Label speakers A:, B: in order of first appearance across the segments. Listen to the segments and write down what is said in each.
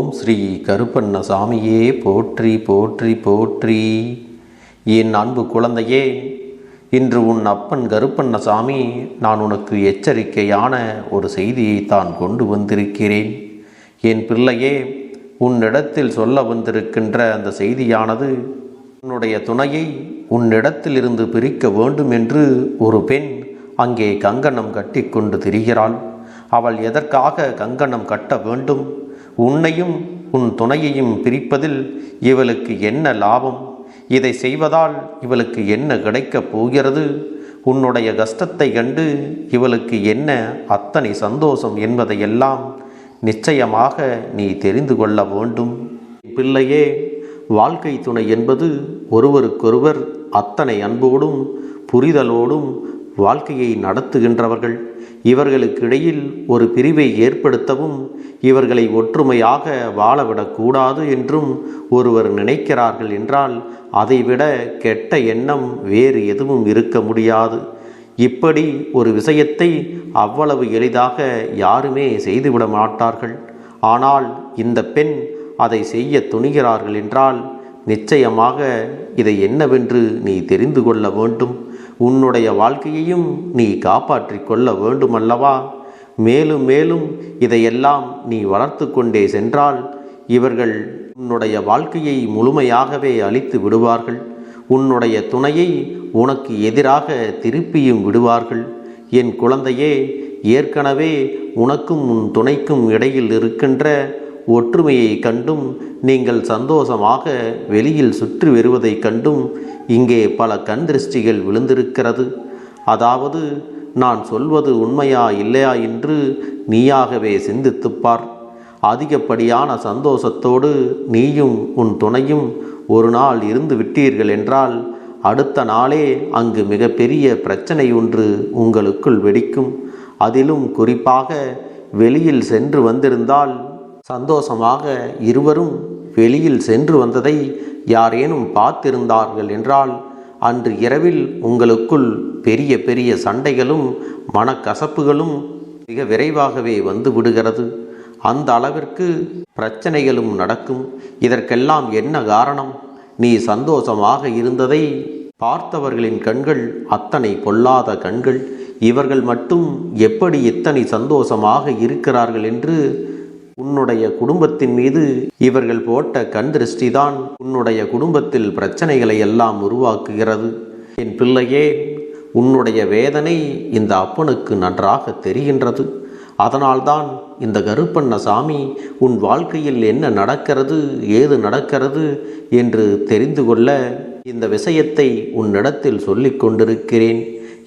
A: ஓம் ஸ்ரீ கருப்பண்ணசாமியே போற்றி போற்றி போற்றி. என் அன்பு குழந்தையே இன்று உன் அப்பன் கருப்பண்ணசாமி நான் உனக்கு எச்சரிக்கையான ஒரு செய்தியை தான் கொண்டு வந்திருக்கிறேன். என் பிள்ளையே உன்னிடத்தில் சொல்ல வந்திருக்கின்ற அந்த செய்தியானது உன்னுடைய துணையை உன்னிடத்திலிருந்து பிரிக்க வேண்டும் என்று ஒரு பெண் அங்கே கங்கணம் கட்டிக்கொண்டு திரிகிறாள். அவள் எதற்காக கங்கணம் கட்ட வேண்டும்? உன்னையும் உன் துணையையும் பிரிப்பதில் இவளுக்கு என்ன லாபம்? இதை செய்வதால் இவளுக்கு என்ன கிடைக்கப் போகிறது? உன்னுடைய கஷ்டத்தை கண்டு இவளுக்கு என்ன அத்தனை சந்தோஷம் என்பதையெல்லாம் நிச்சயமாக நீ தெரிந்து கொள்ள வேண்டும். பிள்ளையே வாழ்க்கை துணை என்பது ஒருவருக்கொருவர் அத்தனை அன்போடும் புரிதலோடும் வாழ்க்கையை நடத்துகின்றவர்கள். இவர்களுக்கிடையில் ஒரு பிரிவை ஏற்படுத்தவும் இவர்களை ஒற்றுமையாக வாழவிடக்கூடாது என்றும் ஒருவர் நினைக்கிறார்கள் என்றால் அதைவிட கெட்ட எண்ணம் வேறு எதுவும் இருக்க முடியாது. இப்படி ஒரு விஷயத்தை அவ்வளவு எளிதாக யாருமே செய்துவிட மாட்டார்கள். ஆனால் இந்த பெண் அதை செய்ய துணிகிறார்கள் என்றால் நிச்சயமாக இதை என்னவென்று நீ தெரிந்து கொள்ள வேண்டும். உன்னுடைய வாழ்க்கையையும் நீ காப்பாற்றிக் கொள்ள வேண்டுமல்லவா? மேலும் மேலும் இதையெல்லாம் நீ வளர்த்து கொண்டே சென்றால் இவர்கள் உன்னுடைய வாழ்க்கையை முழுமையாகவே அழித்து விடுவார்கள். உன்னுடைய துணையை உனக்கு எதிராக திருப்பியும் விடுவார்கள். என் குழந்தையே ஏற்கனவே உனக்கும் உன் துணைக்கும் இடையில் இருக்கின்ற ஒற்றுமையை கண்டும் நீங்கள் சந்தோஷமாக வெளியில் சுற்றி வருவதைக் கண்டும் இங்கே பல கண் திருஷ்டிகள் விழுந்திருக்கிறது. அதாவது நான் சொல்வது உண்மையா இல்லையா என்று நீயாகவே சிந்தித்துப்பார். அதிகப்படியான சந்தோஷத்தோடு நீயும் உன் துணையும் ஒரு நாள் இருந்து விட்டீர்கள் என்றால் அடுத்த நாளே அங்கு மிகப்பெரிய பிரச்சனை ஒன்று உங்களுக்குள் வெடிக்கும். அதிலும் குறிப்பாக வெளியில் சென்று வந்திருந்தால் சந்தோஷமாக இருவரும் வெளியில் சென்று வந்ததை யாரேனும் பார்த்திருந்தார்கள் என்றால் அன்று இரவில் உங்களுக்குள் பெரிய பெரிய சண்டைகளும் மனக்கசப்புகளும் மிக விரைவாகவே வந்து விடுகிறது. அந்த அளவிற்கு பிரச்சனைகளும் நடக்கும். இதற்கெல்லாம் என்ன காரணம்? நீ சந்தோஷமாக இருந்ததை பார்த்தவர்களின் கண்கள் அத்தனை பொல்லாத கண்கள். இவர்கள் மட்டும் எப்படி இத்தனை சந்தோஷமாக இருக்கிறார்கள் என்று உன்னுடைய குடும்பத்தின் மீது இவர்கள் போட்ட கண் திருஷ்டிதான் உன்னுடைய குடும்பத்தில் பிரச்சனைகளை எல்லாம் உருவாக்குகிறது. என் பிள்ளையே உன்னுடைய வேதனை இந்த அப்பனுக்கு நன்றாக தெரிகின்றது. அதனால்தான் இந்த கருப்பண்ண சாமி உன் வாழ்க்கையில் என்ன நடக்கிறது ஏது நடக்கிறது என்று தெரிந்து கொள்ள இந்த விஷயத்தை உன்னிடத்தில் சொல்லிக் கொண்டிருக்கிறேன்.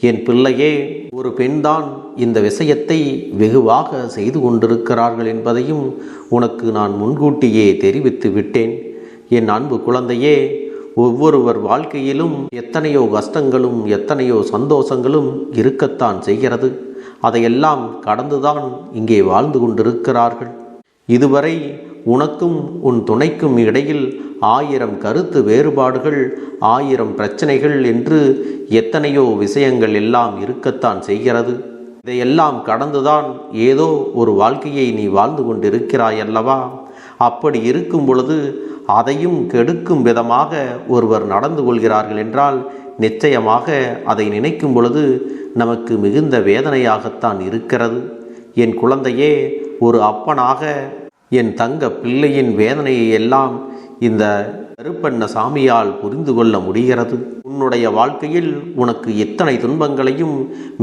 A: என் பிள்ளையே ஒரு பெண்தான் இந்த விஷயத்தை வெகுவாக செய்து கொண்டிருக்கிறார்கள் என்பதையும் உனக்கு நான் முன்கூட்டியே தெரிவித்து விட்டேன். என் அன்பு குழந்தையே ஒவ்வொருவர் வாழ்க்கையிலும் எத்தனையோ கஷ்டங்களும் எத்தனையோ சந்தோஷங்களும் இருக்கத்தான் செய்கிறது. அதையெல்லாம் கடந்துதான் இங்கே வாழ்ந்து கொண்டிருக்கிறார்கள். இதுவரை உனக்கும் உன் துணைக்கும் இடையில் ஆயிரம் கருத்து வேறுபாடுகள் ஆயிரம் பிரச்சனைகள் என்று எத்தனையோ விஷயங்கள் எல்லாம் இருக்கத்தான் செய்கிறது. இதையெல்லாம் கடந்துதான் ஏதோ ஒரு வாழ்க்கையை நீ வாழ்ந்து கொண்டிருக்கிறாய் அல்லவா? அப்படி இருக்கும் பொழுது அதையும் கெடுக்கும் விதமாக ஒருவர் நடந்து கொள்கிறார்கள் என்றால் நிச்சயமாக அதை நினைக்கும் பொழுது நமக்கு மிகுந்த வேதனையாகத்தான் இருக்கிறது. என் குழந்தையே ஒரு அப்பனாக என் தங்க பிள்ளையின் வேதனையை எல்லாம் இந்த கருப்பண்ண சாமியால் புரிந்து கொள்ள முடிகிறது. உன்னுடைய வாழ்க்கையில் உனக்கு எத்தனை துன்பங்களையும்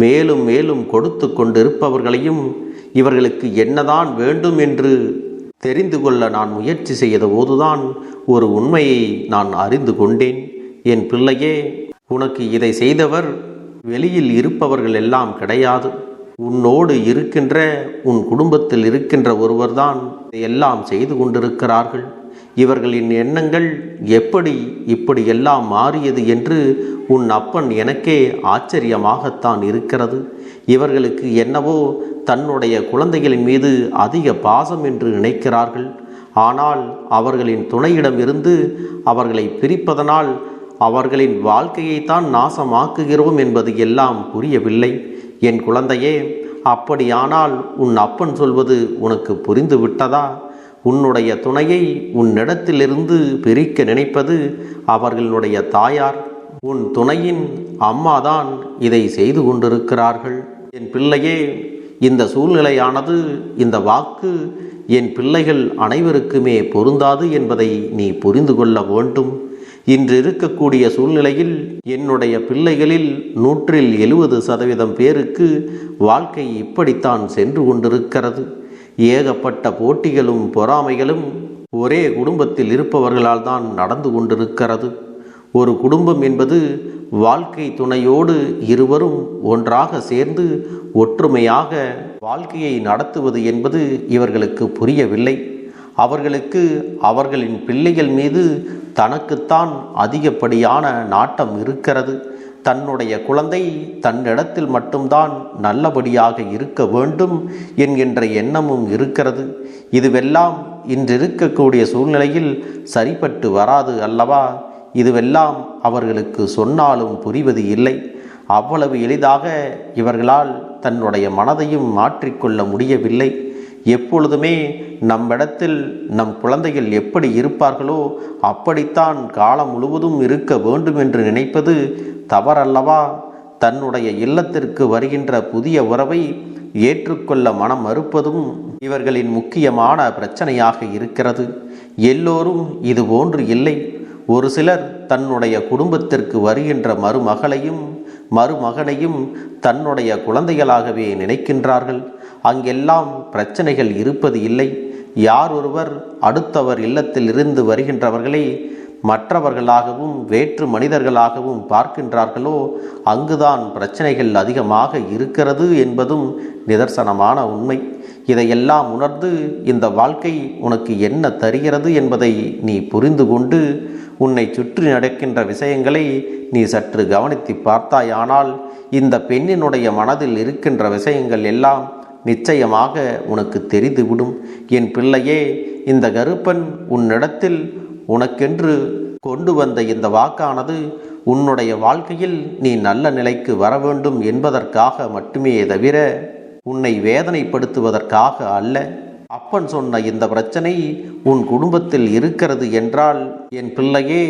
A: மேலும் மேலும் கொடுத்து கொண்டிருப்பவர்களையும் இவர்களுக்கு என்னதான் வேண்டும் என்று தெரிந்து கொள்ள நான் முயற்சி செய்த போதுதான் ஒரு உண்மையை நான் அறிந்து கொண்டேன். என் பிள்ளையே உனக்கு இதை செய்தவர் வெளியில் இருப்பவர்கள் எல்லாம் கிடையாது. உன்னோடு இருக்கின்ற உன் குடும்பத்தில் இருக்கின்ற ஒருவர்தான் எல்லாம் செய்து கொண்டிருக்கிறார்கள். இவர்களின் எண்ணங்கள் எப்படி இப்படி எல்லாம் மாறியது என்று உன் அப்பன் எனக்கே ஆச்சரியமாகத்தான் இருக்கிறது. இவர்களுக்கு என்னவோ தன்னுடைய குழந்தைகளின் மீது அதிக பாசம் என்று நினைக்கிறார்கள். ஆனால் அவர்களின் துணையிடமிருந்து அவர்களை பிரிப்பதனால் அவர்களின் வாழ்க்கையைத்தான் நாசமாக்குகிறோம் என்பது எல்லாம் புரியவில்லை. என் குழந்தையே அப்படியானால் உன் அப்பன் சொல்வது உனக்கு புரிந்து விட்டதா? உன்னுடைய துணையை உன்னிடத்திலிருந்து பிரிக்க நினைப்பது அவர்களுடைய தாயார். உன் துணையின் அம்மாதான் இதை செய்து கொண்டிருக்கிறார்கள். என் பிள்ளையே இந்த சூழ்நிலையானது இந்த வாக்கு என் பிள்ளைகள் அனைவருக்குமே பொருந்தாது என்பதை நீ புரிந்து கொள்ள வேண்டும். இன்று இருக்கக்கூடிய சூழ்நிலையில் என்னுடைய பிள்ளைகளில் நூற்றில் எழுபது சதவீதம் பேருக்கு வாழ்க்கை இப்படித்தான் சென்று கொண்டிருக்கிறது. ஏகப்பட்ட போட்டிகளும் பொறாமைகளும் ஒரே குடும்பத்தில் இருப்பவர்களால் தான் நடந்து கொண்டிருக்கிறது. ஒரு குடும்பம் என்பது வாழ்க்கை துணையோடு இருவரும் ஒன்றாக சேர்ந்து ஒற்றுமையாக வாழ்க்கையை நடத்துவது என்பது இவர்களுக்கு புரியவில்லை. அவர்களுக்கு அவர்களின் பிள்ளைகள் மீது தனக்குத்தான் அதிகப்படியான நாட்டம் இருக்கிறது. தன்னுடைய குழந்தை தன்னிடத்தில் மட்டும்தான் நல்லபடியாக இருக்க வேண்டும் என்கின்ற எண்ணமும் இருக்கிறது. இதுவெல்லாம் இன்றிருக்கக்கூடிய சூழ்நிலையில் சரிப்பட்டு வராது அல்லவா? இதுவெல்லாம் அவர்களுக்கு சொன்னாலும் புரிவது இல்லை. அவ்வளவு எளிதாக இவர்களால் தன்னுடைய மனதையும் மாற்றிக்கொள்ள முடியவில்லை. எப்பொழுதுமே நம்மிடத்தில் நம் குழந்தைகள் எப்படி இருப்பார்களோ அப்படித்தான் காலம் முழுவதும் இருக்க வேண்டும் என்று நினைப்பது தவறல்லவா? தன்னுடைய இல்லத்திற்கு வருகின்ற புதிய உறவை ஏற்றுக்கொள்ள மனம் மறுப்பதும் இவர்களின் முக்கியமான பிரச்சனையாக இருக்கிறது. எல்லோரும் இது போன்று இல்லை. ஒரு சிலர் தன்னுடைய குடும்பத்திற்கு வருகின்ற மருமகளையும் மருமகனையும் தன்னுடைய குழந்தைகளாகவே நினைக்கின்றார்கள். அங்கெல்லாம் பிரச்சனைகள் இருப்பது இல்லை. யார் ஒருவர் அடுத்தவர் இல்லத்தில் இருந்து வருகின்றவர்களை மற்றவர்களாகவும் வேற்று மனிதர்களாகவும் பார்க்கின்றார்களோ அங்குதான் பிரச்சனைகள் அதிகமாக இருக்கிறது என்பதும் நிதர்சனமான உண்மை. இதையெல்லாம் உணர்ந்து இந்த வாழ்க்கை உனக்கு என்ன தருகிறது என்பதை நீ புரிந்து கொண்டு உன்னை சுற்றி நடக்கின்ற விஷயங்களை நீ சற்று கவனித்து பார்த்தாயானால் இந்த பெண்ணினுடைய மனதில் இருக்கின்ற விஷயங்கள் எல்லாம் நிச்சயமாக உனக்கு தெரிந்துவிடும். என் பிள்ளையே இந்த கருப்பன் உன்னிடத்தில் உனக்கென்று கொண்டு வந்த இந்த வாக்கானது உன்னுடைய வாழ்க்கையில் நீ நல்ல நிலைக்கு வர வேண்டும் என்பதற்காக மட்டுமே தவிர உன்னை வேதனைப்படுத்துவதற்காக அல்ல. அப்பன் சொன்ன இந்த பிரச்சனை உன் குடும்பத்தில் இருக்கிறது என்றால் என் பிள்ளையே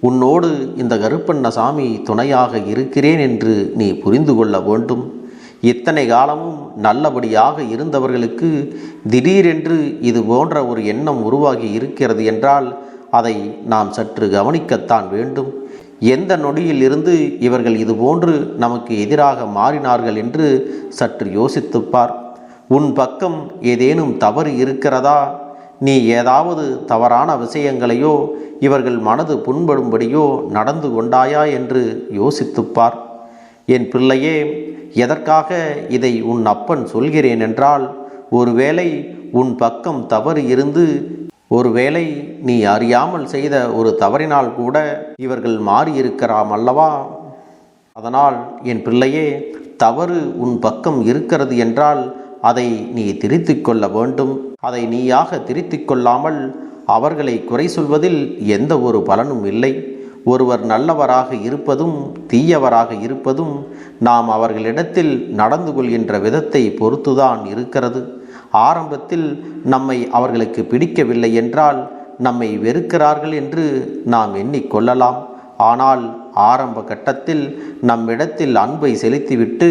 A: உன்னோடு இந்த கருப்பண்ணசாமி துணையாக இருக்கிறேன் என்று நீ புரிந்து கொள்ள வேண்டும். இத்தனை காலமும் நல்லபடியாக இருந்தவர்களுக்கு திடீரென்று இது போன்ற ஒரு எண்ணம் உருவாகி இருக்கிறது என்றால் அதை நாம் சற்று கவனிக்கத்தான் வேண்டும். எந்த நொடியில் இருந்து இவர்கள் இதுபோன்று நமக்கு எதிராக மாறினார்கள் என்று சற்று யோசித்துப்பார். உன் பக்கம் ஏதேனும் தவறு இருக்கிறதா? நீ ஏதாவது தவறான விஷயங்களையோ இவர்கள் மனது புண்படும்படியோ நடந்து கொண்டாயா என்று யோசித்துப்பார். என் பிள்ளையே எதற்காக இதை உன் அப்பன் சொல்கிறேன் என்றால் ஒருவேளை உன் பக்கம் தவறு இருந்து ஒருவேளை நீ அறியாமல் செய்த ஒரு தவறினால் கூட இவர்கள் மாறியிருக்கிறாம் அல்லவா? அதனால் என் பிள்ளையே தவறு உன் பக்கம் இருக்கிறது என்றால் அதை நீ திரித்து கொள்ள வேண்டும். அதை நீயாக திரித்து கொள்ளாமல் அவர்களை குறை சொல்வதில் எந்த ஒரு பலனும் இல்லை. ஒருவர் நல்லவராக இருப்பதும் தீயவராக இருப்பதும் நாம் அவர்களிடத்தில் நடந்து கொள்கின்ற விதத்தை பொறுத்துதான் இருக்கிறது. ஆரம்பத்தில் நம்மை அவர்களுக்கு பிடிக்கவில்லை என்றால் நம்மை வெறுக்கிறார்கள் என்று நாம் எண்ணிக்கொள்ளலாம் ஆனால் ஆரம்ப கட்டத்தில் நம்மிடத்தில் அன்பை செலுத்திவிட்டு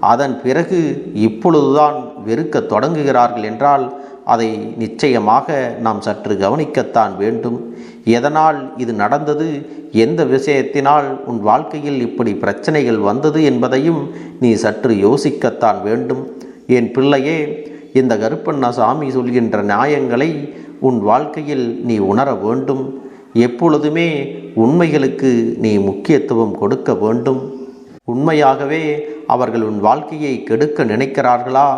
A: அதன் பிறகு இப்பொழுதுதான் வெறுக்க தொடங்குகிறார்கள் என்றால் அதை நிச்சயமாக நாம் சற்று கவனிக்கத்தான் வேண்டும். எதனால் இது நடந்தது? எந்த விஷயத்தினால் உன் வாழ்க்கையில் இப்படி பிரச்சனைகள் வந்தது என்பதையும் நீ சற்று யோசிக்கத்தான் வேண்டும். என் பிள்ளையே இந்த கருப்பண்ண சாமி சொல்கின்ற நியாயங்களை உன் வாழ்க்கையில் நீ உணர வேண்டும். எப்பொழுதுமே உண்மைகளுக்கு நீ முக்கியத்துவம் கொடுக்க வேண்டும். உண்மையாகவே அவர்கள் உன் வாழ்க்கையை கெடுக்க நினைக்கிறார்களா?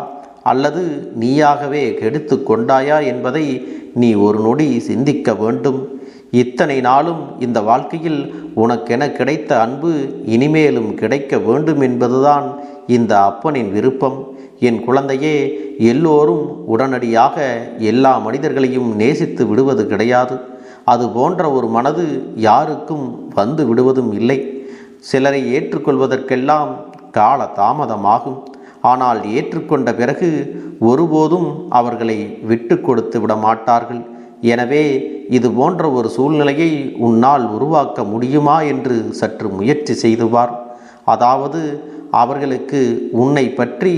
A: அல்லது நீயாகவே கெடுத்து கொண்டாயா என்பதை நீ ஒரு நொடி சிந்திக்க வேண்டும். இத்தனை நாளும் இந்த வாழ்க்கையில் உனக்கென கிடைத்த அன்பு இனிமேலும் கிடைக்க வேண்டும் என்பதுதான் இந்த அப்பனின் விருப்பம். என் குழந்தையே எல்லோரும் உடனடியாக எல்லா மனிதர்களையும் நேசித்து விடுவது கிடையாது. அது போன்ற ஒரு மனது யாருக்கும் வந்து விடுவதும் இல்லை. சிலரை ஏற்றுக்கொள்வதற்கெல்லாம் கால தாமதமாகும் ஆனால் ஏற்றுக்கொண்ட பிறகு ஒருபோதும் அவர்களை விட்டு கொடுத்து விட மாட்டார்கள் எனவே இது போன்ற ஒரு சூழ்நிலையை உன்னால் உருவாக்க முடியுமா என்று சற்று முயற்சி செய்துவார் அதாவது அவர்களுக்கு உன்னை பற்றி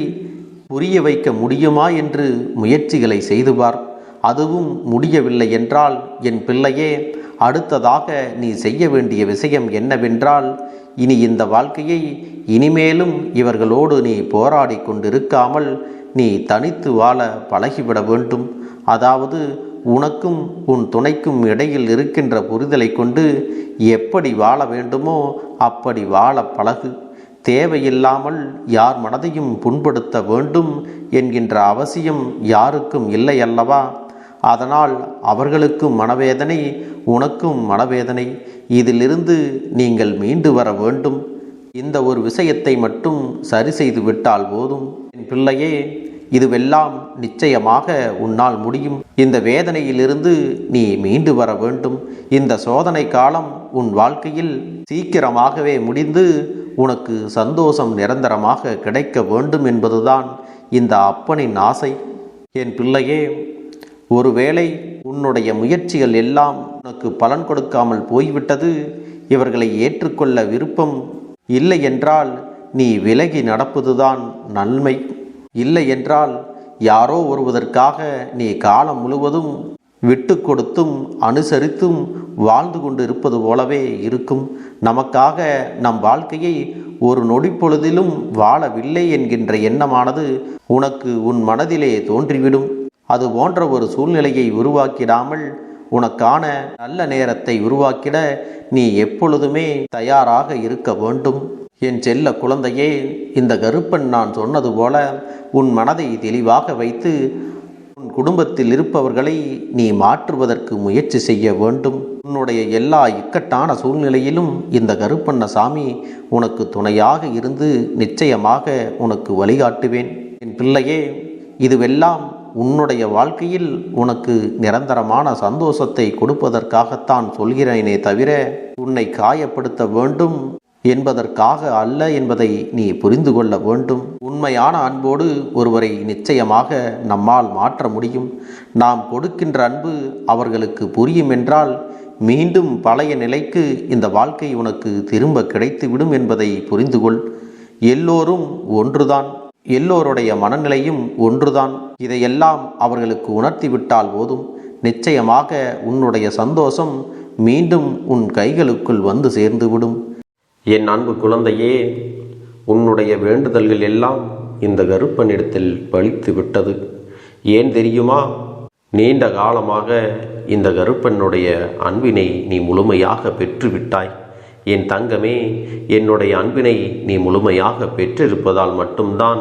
A: புரிய வைக்க முடியுமா என்று முயற்சிகளை செய்துவார் அதுவும் முடியவில்லை என்றால் என் பிள்ளையே அடுத்ததாக நீ செய்ய வேண்டிய விஷயம் என்னவென்றால் இனி இந்த வாழ்க்கையை இனிமேலும் இவர்களோடு நீ போராடி கொண்டிருக்காமல் நீ தனித்து வாழ பழகிவிட வேண்டும். அதாவது உனக்கும் உன் துணைக்கும் இடையில் இருக்கின்ற புரிதலை கொண்டு எப்படி வாழ வேண்டுமோ அப்படி வாழ பழகு. தேவையில்லாமல் யார் மனதையும் புண்படுத்த வேண்டும் என்கின்ற அவசியம் யாருக்கும் இல்லை அல்லவா? அதனால் அவர்களுக்கும் மனவேதனை உனக்கும் மனவேதனை. இதிலிருந்து நீங்கள் மீண்டு வர வேண்டும். இந்த ஒரு விஷயத்தை மட்டும் சரி செய்து விட்டால் போதும். என் பிள்ளையே இதுவெல்லாம் நிச்சயமாக உன்னால் முடியும். இந்த வேதனையிலிருந்து நீ மீண்டு வர வேண்டும். இந்த சோதனை காலம் உன் வாழ்க்கையில் சீக்கிரமாகவே முடிந்து உனக்கு சந்தோஷம் நிரந்தரமாக கிடைக்க வேண்டும் என்பதுதான் இந்த அப்பனின் ஆசை. என் பிள்ளையே ஒருவேளை உன்னுடைய முயற்சிகள் எல்லாம் உனக்கு பலன் கொடுக்காமல் போய்விட்டது இவர்களை ஏற்றுக்கொள்ள விருப்பம் இல்லை என்றால் நீ விலகி நடப்பதுதான் நன்மை. இல்லை என்றால் யாரோ ஒருவதற்காக நீ காலம் முழுவதும் விட்டு கொடுத்தும் அனுசரித்தும் வாழ்ந்து கொண்டு இருப்பது போலவே இருக்கும். நமக்காக நம் வாழ்க்கையை ஒரு நொடி பொழுதிலும் வாழவில்லை என்கின்ற எண்ணமானது உனக்கு உன் மனதிலே தோன்றிவிடும். அது போன்ற ஒரு சூழ்நிலையை உருவாக்கிடாமல் உனக்கான நல்ல நேரத்தை உருவாக்கிட நீ எப்பொழுதுமே தயாராக இருக்க வேண்டும். என் செல்ல குழந்தையே இந்த கருப்பன் நான் சொன்னது போல உன் மனதை தெளிவாக வைத்து உன் குடும்பத்தில் இருப்பவர்களை நீ மாற்றுவதற்கு முயற்சி செய்ய வேண்டும். உன்னுடைய எல்லா இக்கட்டான சூழ்நிலையிலும் இந்த கருப்பண்ண சாமி உனக்கு துணையாக இருந்து நிச்சயமாக உனக்கு வழிகாட்டுவேன். என் பிள்ளையே இதுவெல்லாம் உன்னுடைய வாழ்க்கையில் உனக்கு நிரந்தரமான சந்தோஷத்தை கொடுப்பதற்காகத்தான் சொல்கிறேனே தவிர உன்னை காயப்படுத்த வேண்டும் என்பதற்காக அல்ல என்பதை நீ புரிந்து கொள்ள வேண்டும். உண்மையான அன்போடு ஒருவரை நிச்சயமாக நம்மால் மாற்ற முடியும். நாம் கொடுக்கின்ற அன்பு அவர்களுக்கு புரியும் என்றால் மீண்டும் பழைய நிலைக்கு இந்த வாழ்க்கை உனக்கு திரும்ப கிடைத்துவிடும் என்பதை புரிந்து கொள். எல்லோரும் ஒன்றுதான். எல்லோருடைய மனநிலையும் ஒன்றுதான். இதையெல்லாம் அவர்களுக்கு உணர்த்திவிட்டால் போதும். நிச்சயமாக உன்னுடைய சந்தோஷம் மீண்டும் உன் கைகளுக்குள் வந்து சேர்ந்துவிடும். என் அன்பு குழந்தையே உன்னுடைய வேண்டுதல்கள் எல்லாம் இந்த கருப்பனிடத்தில் பலித்து விட்டது. ஏன் தெரியுமா? நீண்ட காலமாக இந்த கருப்பனுடைய அன்பினை நீ முழுமையாக பெற்றுவிட்டாய். என் தங்கமே என்னுடைய அன்பினை நீ முழுமையாக பெற்றிருப்பதால் மட்டும்தான்